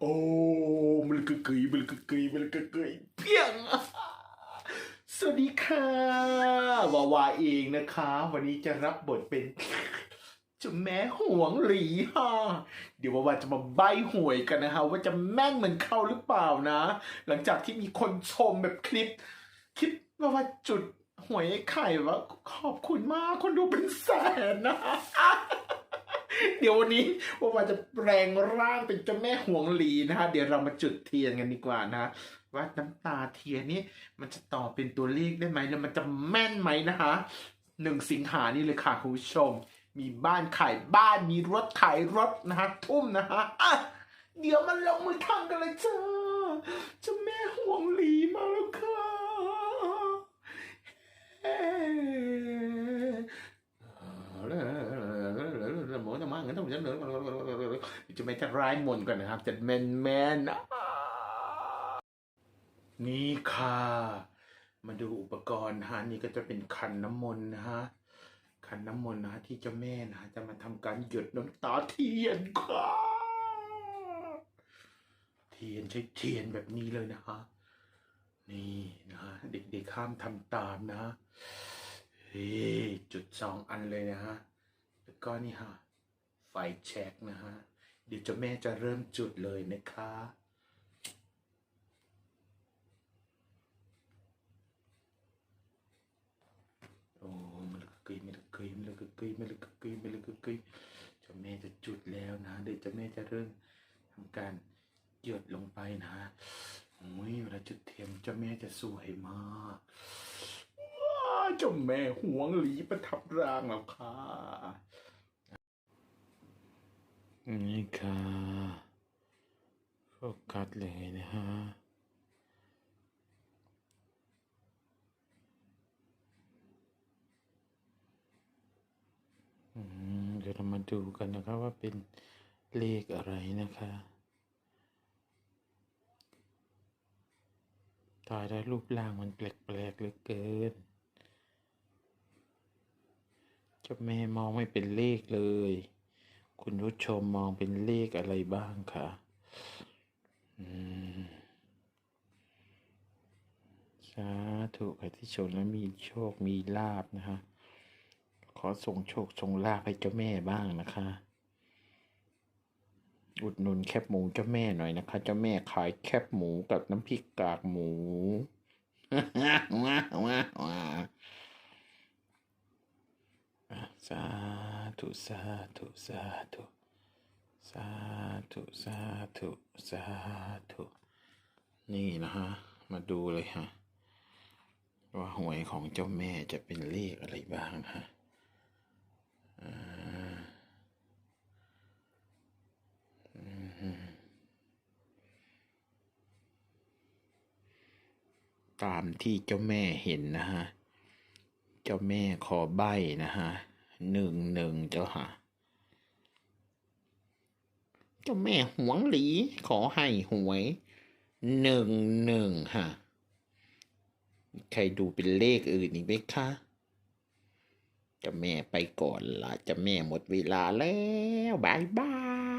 โอ้มันกึกกยมันกึกกยมันกึกกยเพียง สวัสดีค่ะวาวาเองนะคะ วันนี้จะรับบทเป็นจ้าแม่ห่วงหลีฮะเดี๋ยววาวาจะมาใบหวยกันนะคะว่าจะแม่นเหมือนเขาหรือเปล่านะ หลังจากที่มีคนชมแบบคลิป คลิปวาวาจุดหวยไอ้ไข่ว่าขอบคุณมากคนดูเป็นแสนนะ เดี๋ยววันนี้วาวาจะแปลงร่างเป็นเจ้าแม่ห่วงหลีนะคะ เดี๋ยวเรามาจุดเทียนกันดีกว่านะ ว่าน้ำตาเทียนนี่มันจะต่อเป็นตัวเลขได้ไหมแล้วมันจะแม่นไหมนะคะหนึ่งสิงหานี่เลยค่ะคุณผู้ชม มีบ้านขายบ้านมีรถขายรถนะคะทุ่มนะคะอะเดี๋ยวมันลงมือทำกันเลยจ้าเจ้าแม่ห่วงหลีมาแล้วค่ะเฮ้หมอจะมา เงินต้องจะเหนือจะไม่จะร้ายมนก่อนนะครับ จะแมนแมนนี่ค่ะ มาดูอุปกรณ์นะฮะนี่ก็จะเป็นขันน้ำมนต์นะฮะขันน้ำมนต์นะฮะที่เจ้าแม่นะฮะจะมาทำการหยดน้ำตาเทียนค่ะเทียนใช้เทียนแบบนี้เลยนะฮะนี่นะฮะเด็กๆข้ามทำตามนะเฮ้จุดสองอันเลยนะฮะ แล้วก็นี่ฮะ แช็กนะฮะ เดี๋ยวเจ้าแม่จะเริ่มจุดเลยนะคะโอ้มันละกึยมันละกึยมันละกึยมันละกึยมันละกึยเจ้าแม่จะจุดแล้วนะเดี๋ยวเจ้าแม่จะเริ่มทำการหยดลงไปนะโอ้ยเวลาจุดเทียมเจ้าแม่จะสวยมากว้าเจ้าแม่ห่วงหลีประทับร่างแล้วค่ะ นี่ค่ะโฟกัสเลยนะฮะอืมเดี๋ยวเรามาดูกันนะครับว่าเป็นเลขอะไรนะคะตายแล้วรูปร่างมันแปลกๆเหลือเกินเจ้าแม่มองไม่เป็นเลขเลย คุณผู้ชมมองเป็นเลขอะไรบ้างคะอืมสาธุใครที่ชมแล้วมีโชคมีลาบนะคะ ขอส่งโชคส่งลาภให้เจ้าแม่บ้างนะคะ อุดหนุนแคบหมูเจ้าแม่หน่อยนะคะ เจ้าแม่ขายแคบหมูกับน้ำพริกกากหมูว้าว้าว้า สาธุสาธุสาธุสาธุสาธุสาธุนี่นะฮะ มาดูเลยฮะ ว่าหวยของเจ้าแม่จะเป็นเลขอะไรบ้างฮะตามที่เจ้าแม่เห็นนะฮะ เจ้าแม่ขอใบนะฮะ หนึ่งหนึ่งเจ้าค่ะ เจ้าแม่หวงหลี ขอให้หวยหนึ่งหนึ่งฮะใครดูเป็นเลขอื่นอีกไหมคะเจะแม่ไปก่อนละเจะแม่หมดเวลาแล้วบายบาย